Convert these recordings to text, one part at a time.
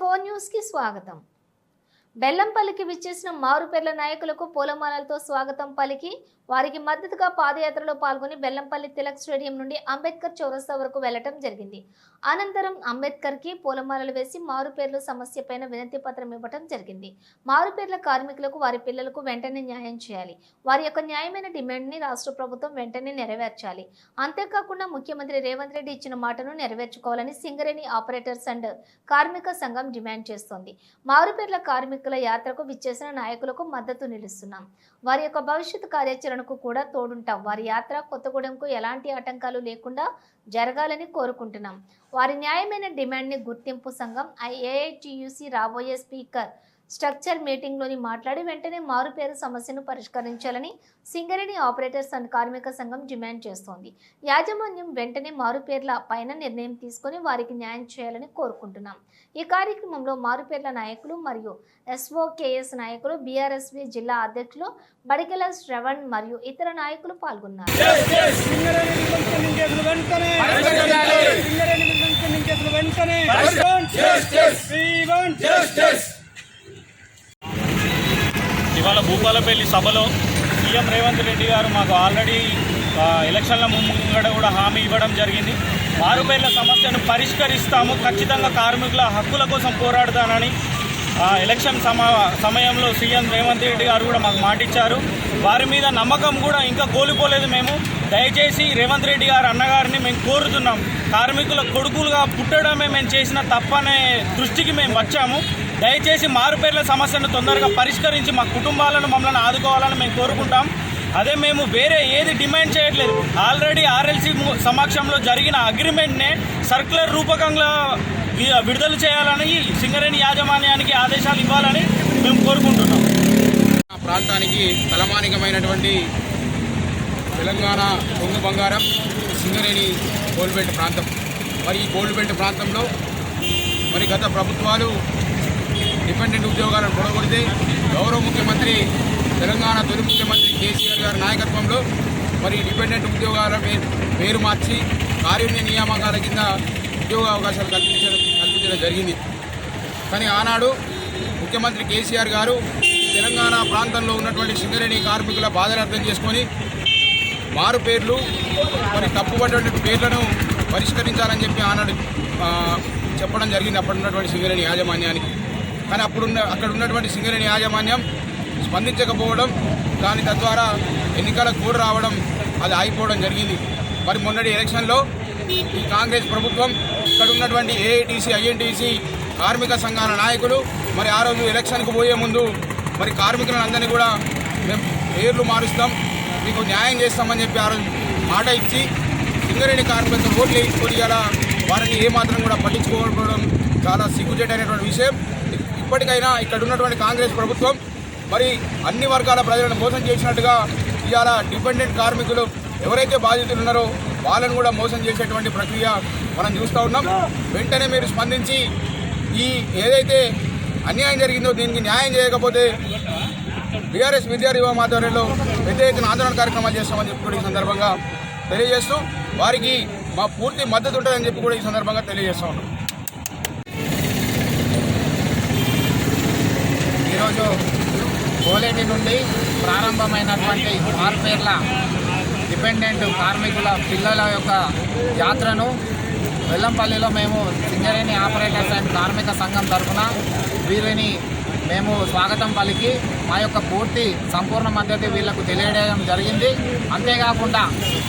Four news కి స్వాగతం బెల్లంపల్లికి విచ్చేసిన మారుపేర్ల నాయకులకు పూలమాలలతో స్వాగతం పలికి వారికి మద్దతుగా పాదయాత్రలో పాల్గొని బెల్లంపల్లి తిలక్ స్టేడియం నుండి అంబేద్కర్ చౌరస్తా వరకు వెళ్ళటం జరిగింది. అనంతరం అంబేద్కర్కి పూలమాలలు వేసి మారుపేర్ల సమస్యపైన వినతి పత్రం ఇవ్వటం జరిగింది. మారుపేర్ల కార్మికులకు వారి పిల్లలకు వెంటనే న్యాయం చేయాలి. వారి యొక్క న్యాయమైన డిమాండ్ని రాష్ట్ర ప్రభుత్వం వెంటనే నెరవేర్చాలి. అంతేకాకుండా ముఖ్యమంత్రి రేవంత్ రెడ్డి ఇచ్చిన మాటను నెరవేర్చుకోవాలని సింగరేణి ఆపరేటర్స్ అండ్ కార్మిక సంఘం డిమాండ్ చేస్తోంది. మారుపేర్ల కార్మికుల యాత్రకు విచ్చేసిన నాయకులకు మద్దతు నిలుస్తున్నాం. వారి యొక్క భవిష్యత్ కార్యాచరణకు కూడా తోడుంటాం. వారి యాత్ర కొత్తగూడెంకు ఎలాంటి ఆటంకాలు లేకుండా జరగాలని కోరుకుంటున్నాం. వారి న్యాయమైన డిమాండ్ని గుర్తింపు సంఘం ఐఏఐటియుసి రాబోయే స్పీకర్ స్ట్రక్చర్ మీటింగ్లోని మాట్లాడి వెంటనే మారుపేరు సమస్యను పరిష్కరించాలని సింగరేణి ఆపరేటర్స్ అండ్ కార్మిక సంఘం డిమాండ్ చేస్తోంది. యాజమాన్యం వెంటనే మారుపేర్ల పైన నిర్ణయం తీసుకొని వారికి న్యాయం చేయాలని కోరుకుంటున్నాం. ఈ కార్యక్రమంలో మారుపేర్ల నాయకులు మరియు ఎస్ఓకేఎస్ నాయకులు బీఆర్ఎస్వి జిల్లా అధ్యక్షులు బడికెల శ్రవణ్ మరియు ఇతర నాయకులు పాల్గొన్నారు. వెంటనే. ఇవాళ భూపాలపల్లి సభలో సీఎం రేవంత్ రెడ్డి గారు మాకు ఆల్రెడీ ఎలక్షన్ల ముంగడ కూడా హామీ ఇవ్వడం జరిగింది. మారుపేర్ల సమస్యను పరిష్కరిస్తాము ఖచ్చితంగా కార్మికుల హక్కుల కోసం పోరాడతానని ఎలక్షన్ సమ సమయంలో సీఎం రేవంత్ రెడ్డి గారు కూడా మాకు మాటిచ్చారు. వారి మీద నమ్మకం కూడా ఇంకా కోల్పోలేదు మేము. దయచేసి రేవంత్ రెడ్డి గారు అన్నగారిని మేము కోరుతున్నాం. కార్మికుల కొడుకులుగా పుట్టడమే మేము చేసిన తప్పనే దృష్టికి మేము వచ్చాము. దయచేసి మారుపేర్ల సమస్యను తొందరగా పరిష్కరించి మా కుటుంబాలను మమ్మల్ని ఆదుకోవాలని మేము కోరుకుంటాం. అదే మేము వేరే ఏది డిమాండ్ చేయట్లేదు. ఆల్రెడీ ఆర్ఎల్సీ సమక్షంలో జరిగిన అగ్రిమెంట్నే సర్క్యులర్ రూపకంగా విడుదల చేయాలని సింగరేణి యాజమాన్యానికి ఆదేశాలు ఇవ్వాలని మేము కోరుకుంటున్నాం. మా ప్రాంతానికి తలమానికమైనటువంటి తెలంగాణ కొంగు బంగారం సింగరేణి గోల్బెల్ట్ ప్రాంతం. మరి ఈ గోల్బెల్ట్ ప్రాంతంలో మరి గత ప్రభుత్వాలు డిపెండెంట్ ఉద్యోగాలను పొడగొడితే గౌరవ ముఖ్యమంత్రి తెలంగాణ తొలి ముఖ్యమంత్రి కేసీఆర్ గారి నాయకత్వంలో మరి డిపెండెంట్ ఉద్యోగాల పేరు మార్చి కారుణ్య నియామకాల కింద ఉద్యోగ అవకాశాలు కల్పించడం కల్పించడం జరిగింది. కానీ ఆనాడు ముఖ్యమంత్రి కేసీఆర్ గారు తెలంగాణ ప్రాంతంలో ఉన్నటువంటి సింగరేణి కార్మికుల బాధలు అర్థం చేసుకొని మారు పేర్లు మరి తప్పుపడినటువంటి పేర్లను పరిష్కరించాలని చెప్పి ఆనాడు చెప్పడం జరిగింది అప్పుడు ఉన్నటువంటి సింగరేణి యాజమాన్యానికి. కానీ అప్పుడున్న అక్కడ ఉన్నటువంటి సింగరేణి యాజమాన్యం స్పందించకపోవడం దాని తద్వారా ఎన్నికల కోడ్ రావడం అది ఆగిపోవడం జరిగింది. మరి మొన్నటి ఎలక్షన్లో ఈ కాంగ్రెస్ ప్రభుత్వం ఇక్కడ ఉన్నటువంటి ఏఐటీసీ ఐఎన్టీసీ కార్మిక సంఘాల నాయకులు మరి ఆ రోజు ఎలక్షన్కు పోయే ముందు మరి కార్మికులను అందరినీ కూడా మేము పేర్లు మారుస్తాం మీకు న్యాయం చేస్తామని చెప్పి ఆ రోజు మాట ఇచ్చి సింగరేణి కార్మికులకు ఓట్లు వేయించుకొని ఇలా వారిని ఏమాత్రం కూడా పట్టించుకోకపోవడం చాలా సిగ్గుచేటైనటువంటి విషయం. ఇప్పటికైనా ఇక్కడ ఉన్నటువంటి కాంగ్రెస్ ప్రభుత్వం మరి అన్ని వర్గాల ప్రజలను మోసం చేసినట్టుగా ఇవాళ డిపెండెంట్ కార్మికులు ఎవరైతే బాధితులు ఉన్నారో వాళ్ళను కూడా మోసం చేసేటువంటి ప్రక్రియ మనం చూస్తూ ఉన్నాం. వెంటనే మీరు స్పందించి ఈ ఏదైతే అన్యాయం జరిగిందో దీనికి న్యాయం చేయకపోతే బీఆర్ఎస్ విద్యార్థి ఆధ్వర్యంలో పెద్ద ఎత్తున ఆందోళన కార్యక్రమాలు చేస్తామని చెప్పి కూడా ఈ సందర్భంగా తెలియజేస్తూ వారికి మా పూర్తి మద్దతు ఉంటుందని చెప్పి కూడా ఈ సందర్భంగా తెలియజేస్తా ఉన్నాం. ఈరోజు కోలేటి నుండి ప్రారంభమైనటువంటి మార్పేర్ల డిపెండెంట్ కార్మికుల పిల్లల యొక్క యాత్రను వెల్లంపల్లిలో మేము సింగరేణి ఆపరేటర్స్ అండ్ కార్మిక సంఘం తరఫున వీరిని మేము స్వాగతం పలికి మా యొక్క పూర్తి సంపూర్ణ మద్దతు వీళ్ళకు తెలియజేయడం జరిగింది. అంతేకాకుండా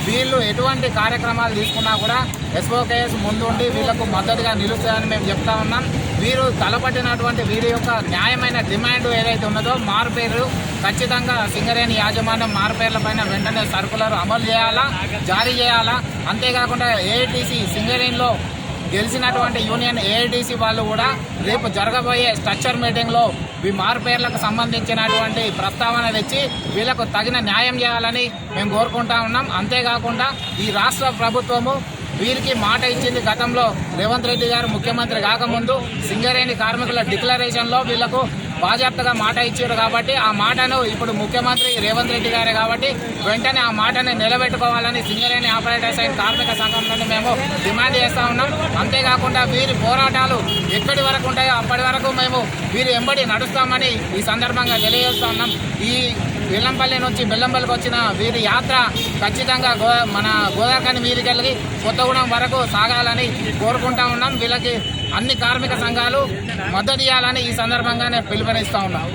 వీళ్ళు ఎటువంటి కార్యక్రమాలు తీసుకున్నా కూడా ఎస్ఓకేఎస్ ముందుండి వీళ్ళకు మద్దతుగా నిలుస్తాయని మేము చెప్తా ఉన్నాం. వీరు తలపట్టినటువంటి వీరి యొక్క న్యాయమైన డిమాండ్ ఏదైతే ఉన్నదో మారుపేరు ఖచ్చితంగా సింగరేణి యాజమాన్యం మార్పేర్ల పైన వెంటనే సర్కులర్ అమలు చేయాలా జారీ చేయాలా. అంతేకాకుండా ఏఐటీసీ సింగరేణిలో గెలిచినటువంటి యూనియన్ ఏఐటీసీ వాళ్ళు కూడా రేపు జరగబోయే స్ట్రక్చర్ మీటింగ్లో ఈ మార్పేర్లకు సంబంధించినటువంటి ప్రస్తావన తెచ్చి వీళ్ళకు తగిన న్యాయం చేయాలని మేము కోరుకుంటా ఉన్నాం. అంతేకాకుండా ఈ రాష్ట్ర ప్రభుత్వము వీరికి మాట ఇచ్చింది గతంలో రేవంత్ రెడ్డి గారు ముఖ్యమంత్రి కాకముందు. సింగరేణి కార్మికుల డిక్లరేషన్లో వీళ్ళకు బాజాప్తగా మాట ఇచ్చారు కాబట్టి ఆ మాటను ఇప్పుడు ముఖ్యమంత్రి రేవంత్ రెడ్డి గారే కాబట్టి వెంటనే ఆ మాటని నిలబెట్టుకోవాలని సింగరేణి ఆపరేటర్స్ అండ్ కార్మిక సంఘం నుండి మేము డిమాండ్ చేస్తా ఉన్నాం. అంతేకాకుండా వీరి పోరాటాలు ఎక్కడి వరకు ఉంటాయో అప్పటి వరకు మేము వీరి ఎంబడి నడుస్తామని ఈ సందర్భంగా తెలియజేస్తూ ఉన్నాం. ఈ బెల్లంపల్లి నుంచి బెల్లంపల్లికి వచ్చిన వీరి యాత్ర ఖచ్చితంగా గో మన గోదావరి మీదకెళ్ళి కొత్తగూడెం వరకు సాగాలని కోరుకుంటా ఉన్నాం. వీళ్ళకి అన్ని కార్మిక సంఘాలు మద్దతు ఇవ్వాలని ఈ సందర్భంగానే పిలుపునిస్తూ ఉన్నాం.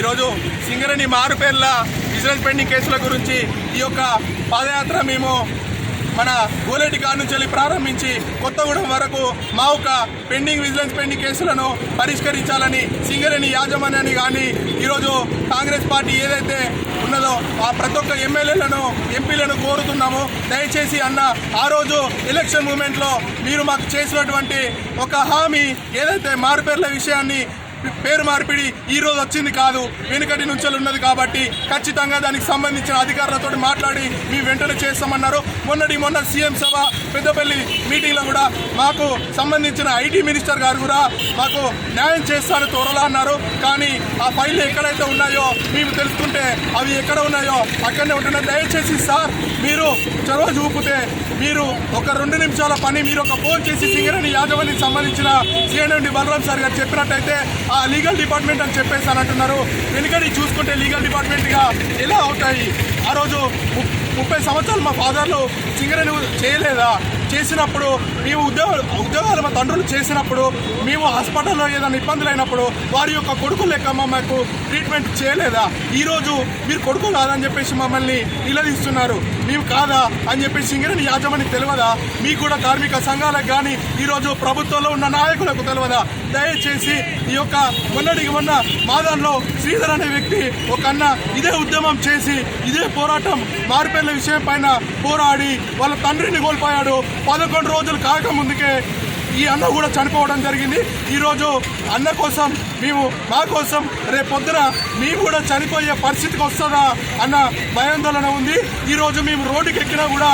ఈరోజు సింగరేణి మారుపేర్ల విజిలెన్స్ పెండింగ్ కేసుల గురించి ఈ యొక్క పాదయాత్ర మేము మన గోలేటి కాడ నుంచి వెళ్ళి ప్రారంభించి కొత్తగూడెం వరకు మా యొక్క పెండింగ్ విజిలెన్స్ పెండింగ్ కేసులను పరిష్కరించాలని సింగరేణి యాజమాన్యాన్ని కానీ ఈరోజు కాంగ్రెస్ పార్టీ ఏదైతే ఉన్నదో ఆ ప్రతి ఒక్క ఎమ్మెల్యేలను ఎంపీలను కోరుతున్నాము దయచేసి అన్న ఆ రోజు ఎలక్షన్ మూమెంట్లో మీరు మాకు చేసినటువంటి ఒక హామీ ఏదైతే మారుపేర్ల విషయాన్ని పేరు మార్పిడి ఈ రోజు వచ్చింది కాదు. వెనుకటి నుంచి ఉన్నది కాబట్టి ఖచ్చితంగా దానికి సంబంధించిన అధికారులతో మాట్లాడి మీ వెంటనే చేస్తామన్నారు. మొన్నటి మొన్న సీఎం సభ పెద్దపల్లి మీటింగ్లో కూడా మాకు సంబంధించిన ఐటీ మినిస్టర్ గారు కూడా మాకు న్యాయం చేస్తారు త్వరలో అన్నారు. కానీ ఆ ఫైళ్ళు ఎక్కడైతే ఉన్నాయో మేము తెలుసుకుంటే అవి ఎక్కడ ఉన్నాయో అక్కడనే ఉంటున్నాయి. దయచేసి సార్ మీరు చొరవ చూపితే మీరు ఒక రెండు నిమిషాల పని మీరు ఒక ఫోన్ చేసి సింగరేణి యాజమాన్యానికి సంబంధించిన సిఎన్ఎండి బలరాం సార్ గారు చెప్పినట్టయితే లీగల్ డిపార్ట్మెంట్ అని చెప్పేసి అని అంటున్నారు వెనుకడి చూసుకుంటే లీగల్ డిపార్ట్మెంట్గా ఎలా అవుతాయి? ఆ రోజు ముప్పై సంవత్సరాలు మా ఫాదర్లు సింగరేణి చేయలేదా? చేసినప్పుడు మేము ఉద్యోగ ఉద్యోగాలు మా తండ్రులు చేసినప్పుడు మేము హాస్పిటల్లో ఏదైనా ఇబ్బందులు అయినప్పుడు వారి యొక్క కొడుకు లెక్క మాకు ట్రీట్మెంట్ చేయలేదా? ఈరోజు మీరు కొడుకు కాదని చెప్పేసి మమ్మల్ని నిలదీస్తున్నారు. మేము కాదా అని చెప్పేసి సింగరేణి యాజమాన్యం తెలియదా? మీకు కూడా కార్మిక సంఘాలకు కానీ ఈరోజు ప్రభుత్వంలో ఉన్న నాయకులకు తెలియదా? దయచేసి ఈ యొక్క మొన్నటికి మొన్న మాదాన్లో శ్రీధర్ అనే వ్యక్తి ఒక అన్న ఇదే ఉద్యమం చేసి ఇదే పోరాటం మార్పేర్ల విషయం పైన పోరాడి వాళ్ళ తండ్రిని కోల్పోయాడు. పదకొండు రోజులు కాకముందుకే ఈ అన్న కూడా చనిపోవడం జరిగింది. ఈరోజు అన్న కోసం మేము మా కోసం రేపు పొద్దున మేము కూడా చనిపోయే పరిస్థితికి వస్తుందా అన్న భయాందోళన ఉంది. ఈరోజు మేము రోడ్డుకి ఎక్కినా కూడా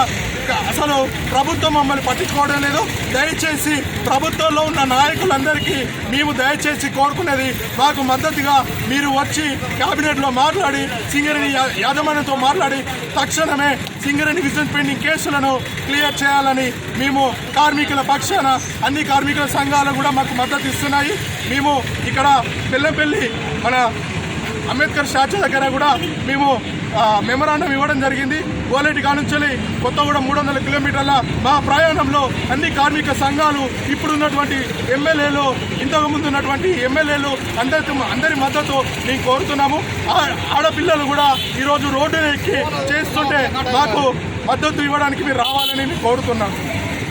అసలు ప్రభుత్వం మమ్మల్ని పట్టించుకోవడం లేదు. దయచేసి ప్రభుత్వంలో ఉన్న నాయకులందరికీ మేము దయచేసి కోరుకునేది మాకు మద్దతుగా మీరు వచ్చి క్యాబినెట్లో మాట్లాడి సింగరేణి యా- యాజమాన్యంతో మాట్లాడి తక్షణమే సింగరేణి విజన్ పెండింగ్ కేసులను క్లియర్ చేయాలని మేము కార్మికుల పక్షాన అన్ని కార్మికుల సంఘాలు కూడా మాకు మద్దతు ఇస్తున్నాయి. మేము ఇక్కడ బెల్లంపల్లి మన అంబేద్కర్ స్టాచ్యూ దగ్గర కూడా మేము మెమరాండం ఇవ్వడం జరిగింది. గోలేటి కానుంచి కూడా మూడు వందల కిలోమీటర్ల మా ప్రయాణంలో అన్ని కార్మిక సంఘాలు ఇప్పుడున్నటువంటి ఎమ్మెల్యేలు ఇంతకు ముందు ఉన్నటువంటి ఎమ్మెల్యేలు అందరి అందరి మద్దతు మేము కోరుతున్నాము. ఆడపిల్లలు కూడా ఈరోజు రోడ్డు ఎక్కి చేస్తుంటే మాకు మద్దతు ఇవ్వడానికి మీరు రావాలని నేను కోరుతున్నాను.